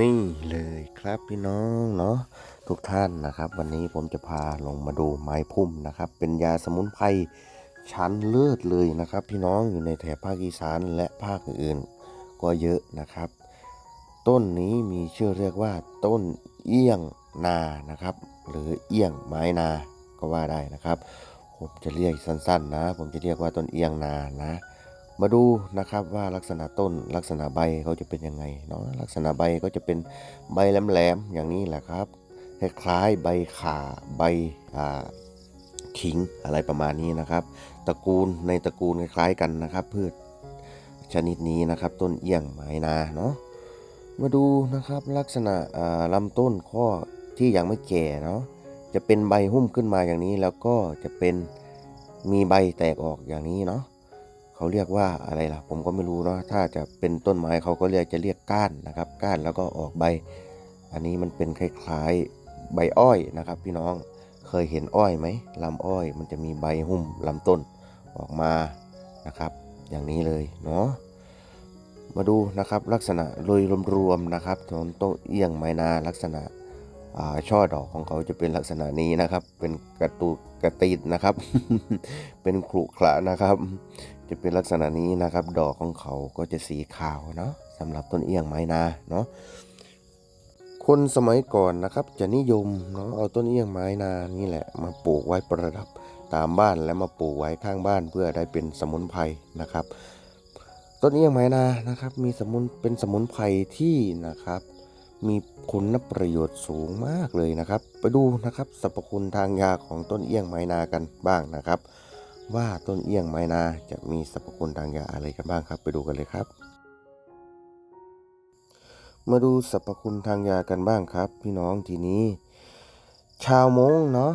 นี่เลยครับพี่น้องเนาะทุกท่านนะครับ วันนี้ผมจะพาลงมาดูไม้พุ่มนะครับ เป็นยาสมุนไพรชั้นเลิศเลยนะครับ พี่น้องอยู่ในแถบภาคอีสานและภาคอื่นๆก็เยอะนะครับ ต้นนี้มีชื่อเรียกว่าต้นเอี้ยงนานะครับ หรือเอี้ยงไม้นาก็ว่าได้นะครับ ผมจะเรียกสั้นๆนะ ผมจะเรียกว่าต้นเอี้ยงนานะ มาดูนะครับว่าลักษณะต้นลักษณะใบเขาจะเป็นยังไงเนาะลักษณะใบก็จะเป็นใบแหลมๆอย่างนี้แหละครับคล้ายๆใบข่าใบอ่าขิงอะไรประมาณนี้นะครับ ตระกูลในตระกูลคล้ายๆกันนะครับ พืชชนิดนี้นะครับ ต้นเอี้ยงไม้นาเนาะมาดูนะครับลักษณะลำต้นข้อที่ยังไม่แก่เนาะจะเป็นใบหุ้มขึ้นมาอย่างนี้แล้วก็จะเป็นมีใบแตกออกอย่างนี้เนาะ เขาเรียกว่าอะไรล่ะ ผมก็ไม่รู้เนาะถ้าจะเป็นต้นไม้เขาก็เรียกจะเรียกก้านนะครับ ก้านแล้วก็ออกใบ อันนี้มันเป็นคล้ายๆใบอ้อยนะครับ พี่น้องเคยเห็นอ้อยไหมลำอ้อยมันจะมีใบหุ้มลำต้นออกมานะครับ อย่างนี้เลยเนาะมาดูนะครับลักษณะโดยรวมๆนะครับของต้นเอียงไม้นาลักษณะช่อดอกของเขาจะเป็นลักษณะนี้นะครับ เป็นกระตูกระตีดนะครับ เป็นขรุขระนะครับ จะเป็นลักษณะนี้นะครับ ดอกของเขาก็จะสีขาวเนาะสำหรับต้นเอี้ยงไม้นาเนาะคนสมัยก่อนนะครับจะนิยมเนาะเอาต้นเอี้ยงไม้นานี่แหละ มาปลูกไว้ประดับตามบ้านและมาปลูกไว้ข้างบ้านเพื่อได้เป็นสมุนไพรนะครับ ต้นเอี้ยงไม้นานะครับ มีสมุนเป็นสมุนไพรที่นะครับ มีคุณประโยชน์สูงมากเลยนะครับ ไปดูนะครับสรรพคุณทางยาของต้นเอี้ยงไม้นากันบ้างนะครับ ว่าต้นเอี้ยงไม้นาจะมีสรรพคุณทางยาอะไรกันบ้างครับ ไปดูกันเลยครับ มาดูสรรพคุณทางยากันบ้างครับ พี่น้องทีนี้ ชาวมงเนาะ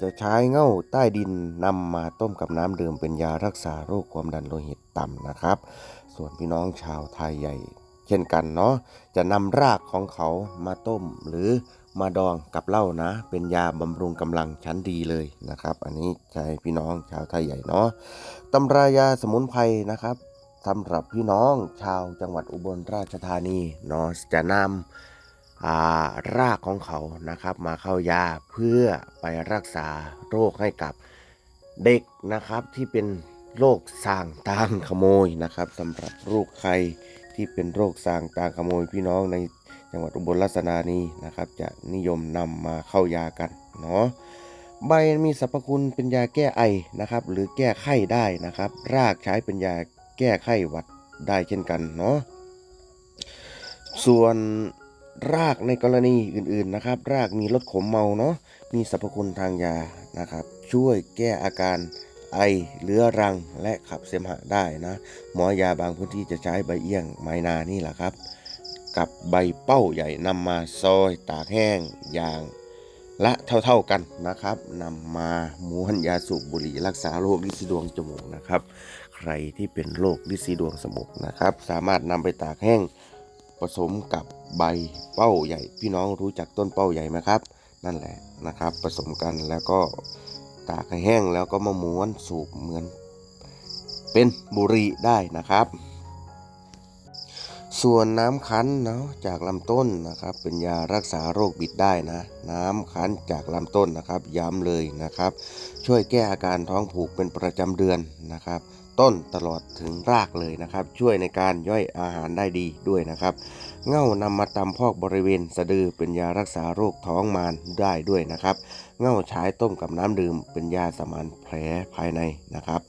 จะใช้เง่าใต้ดินนำมาต้มกับน้ำดื่มเป็นยารักษาโรคความดันโลหิตต่ำนะครับ ส่วนพี่น้องชาวไทยใหญ่ เช่นกันเนาะจะนำรากของเขามาต้มหรือ มาดองกับเหล้านะ เป็นยาบำรุงกำลังชั้นดีเลยนะครับ อันนี้ใช่พี่น้องชาวไทยใหญ่เนาะตำรายาสมุนไพรนะครับสำหรับพี่น้องชาวจังหวัดอุบลราชธานีเนาะจะนำอ่ารากของเขานะครับ มาเข้ายาเพื่อไปรักษาโรคให้กับเด็กนะครับที่เป็นโรคสางตางขโมยนะครับสำหรับโรคไข้ที่เป็นโรคสางตางขโมยพี่น้องใน จังหวัดอุบลราชธานีนะครับ จะนิยมนำมาเข้ายากันเนาะใบมีสรรพคุณเป็นยาแก้ไอนะครับ หรือแก้ไข้ได้นะครับ รากใช้เป็นยาแก้ไข้หวัดได้เช่นกันเนาะส่วนรากในกรณีอื่นๆนะครับ รากมีลดขมเมาเนาะมีสรรพคุณทางยานะครับ ช่วยแก้อาการไอเรื้อรังและขับเสมหะได้นะ หมอยาบางพื้นที่จะใช้ใบเอี้ยงไม้นานี่แหละครับ กับใบเป้าใหญ่นำมาซอยตากแห้งอย่างละเท่าๆกันนะครับนำมาม้วนยาสูบบุหรี่รักษาโรคลินสีดวงจมูกนะครับ ใครที่เป็นโรคลินสีดวงสมุกนะครับ สามารถนำไปตากแห้งผสมกับใบเป้าใหญ่ พี่น้องรู้จักต้นเป้าใหญ่ไหมครับ นั่นแหละนะครับ ผสมกันแล้วก็ตากให้แห้งแล้วก็มาม้วนสูบเหมือน เป็นบุหรี่ได้นะครับ ส่วนน้ำคั้นเนาะจากลำต้นนะครับ เป็นยารักษาโรคบิดได้นะ น้ำคั้นจากลำต้นนะครับ ย้ำเลยนะครับ ช่วยแก้อาการท้องผูกเป็นประจำเดือนนะครับ ต้นตลอดถึงรากเลยนะครับ ช่วยในการย่อยอาหารได้ดีด้วยนะครับ เง่านำมาตำพอกบริเวณสะดือเป็นยารักษาโรคท้องมารได้ด้วยนะครับ เง่าใช้ต้มกับน้ำดื่มเป็นยาสมานแผลภายในนะครับ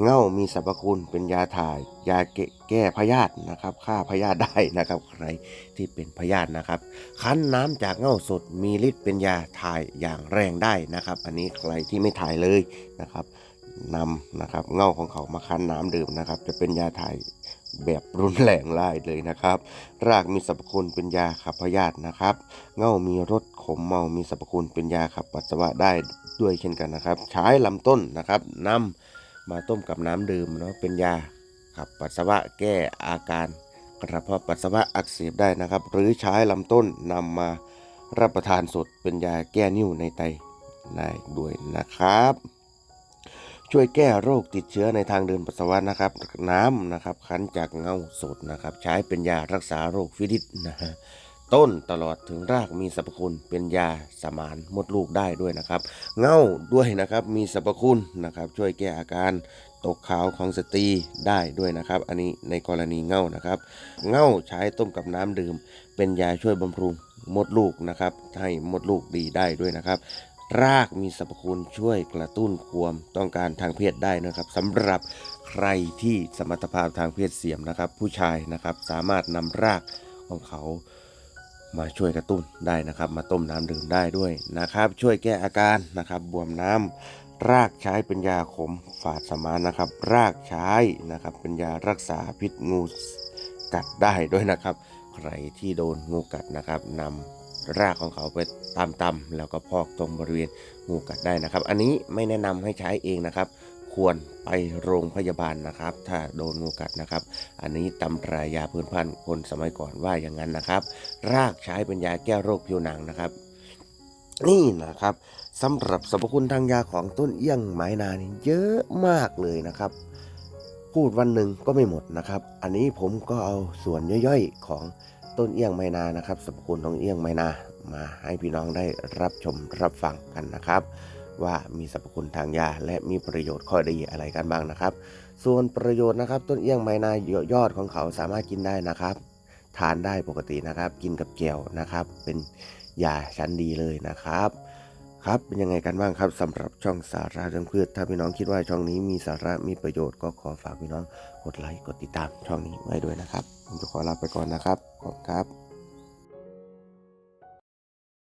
เง่ามีสรรพคุณเป็นยาถ่าย ยาแก้แกพยาธินะครับฆ่าพยาธิได้นะครับ ใครที่เป็นพยาธินะครับ คั้นน้ำจากเง่าสดมีฤทธิ์เป็นยาถ่ายอย่างแรงได้นะครับ อันนี้ใครที่ไม่ถ่ายเลยนะครับนำนะครับเง่าของเขามาคั้นน้ำดื่มนะครับ จะเป็นยาถ่ายแบบรุนแรงไล่เลยนะครับ รากมีสรรพคุณเป็นยาขับพยาธินะครับ เง่ามีรสขมเมามีสรรพคุณเป็นยาขับปัสสาวะได้ด้วยเช่นกันนะครับ ใช้ลำต้นนะครับนำ มาต้มกับน้ำดื่มเนาะเป็นยาขับปัสสาวะแก้อาการกระเพาะปัสสาวะอักเสบได้นะครับ หรือใช้ลำต้นนำมารับประทานสดเป็นยาแก้นิ่วในไตได้ด้วยนะครับ ช่วยแก้โรคติดเชื้อในทางเดินปัสสาวะนะครับ น้ำนะครับคั้นจากเงาสดนะครับ ใช้เป็นยารักษาโรคฟิลิสนะฮะ ต้นตลอดถึงรากมีสรรพคุณเป็นยาสมานมดลูกได้ด้วยนะครับ เง่าด้วยนะครับมีสรรพคุณนะครับ ช่วยแก้อาการตกขาวของสตรีได้ด้วยนะครับ อันนี้ในกรณีเง่านะครับ เง่าใช้ต้มกับน้ำดื่ม เป็นยาช่วยบำรุงมดลูกนะครับให้มดลูกดีได้ด้วยนะครับรากมีสรรพคุณช่วยกระตุ้นความต้องการทางเพศได้นะครับสำหรับใครที่สมรรถภาพทางเพศเสียมนะครับ ผู้ชายนะครับสามารถนำรากของเขา มาช่วยกระตุ้นได้นะครับ มาต้มน้ำดื่มได้ด้วยนะครับ ช่วยแก้อาการนะครับบวมน้ำรากใช้เป็นยาขมฝาดสมานนะครับ รากใช้นะครับ เป็นยารักษาพิษงูกัดได้ด้วยนะครับ ใครที่โดนงูกัดนะครับนำรากของเขาไปตำๆแล้วก็พอกตรงบริเวณงูกัดได้นะครับ อันนี้ไม่แนะนำให้ใช้เองนะครับ ควรไปโรงพยาบาลนะครับ ถ้าโดนงูกัดนะครับ อันนี้ตำรายาพื้นพันคนสมัยก่อนว่าอย่างนั้นนะครับ รากใช้เป็นยาแก้โรคผิวหนังนะครับ นี่นะครับสำหรับสรรพคุณทางยาของต้นเอี้ยงไม้นานี่เยอะมากเลยนะครับ พูดวันหนึ่งก็ไม่หมดนะครับ อันนี้ผมก็เอาส่วนย่อยๆของต้นเอี้ยงไม้นานะครับสรรพคุณของเอี้ยงไม้นามาให้พี่น้องได้รับชมรับฟังกันนะครับ ว่ามีสรรพคุณทางยา และมีประโยชน์ข้อดีอะไรกันบ้างนะครับ ส่วนประโยชน์นะครับต้นเอี้ยงไมนายอดของเขาสามารถกินได้นะครับ ทานได้ปกตินะครับ กินกับแก้วนะครับ เป็นยาชั้นดีเลยนะครับครับเป็นยังไงกันบ้างครับสำหรับช่องสาระเรื่องพืชถ้าพี่น้องคิดว่าช่องนี้มีสาระมีประโยชน์ก็ขอฝากพี่น้องกดไลค์กดติดตามช่องนี้ไว้ด้วยนะครับ ผมจะขอลาไปก่อนนะครับขอบคุณครับ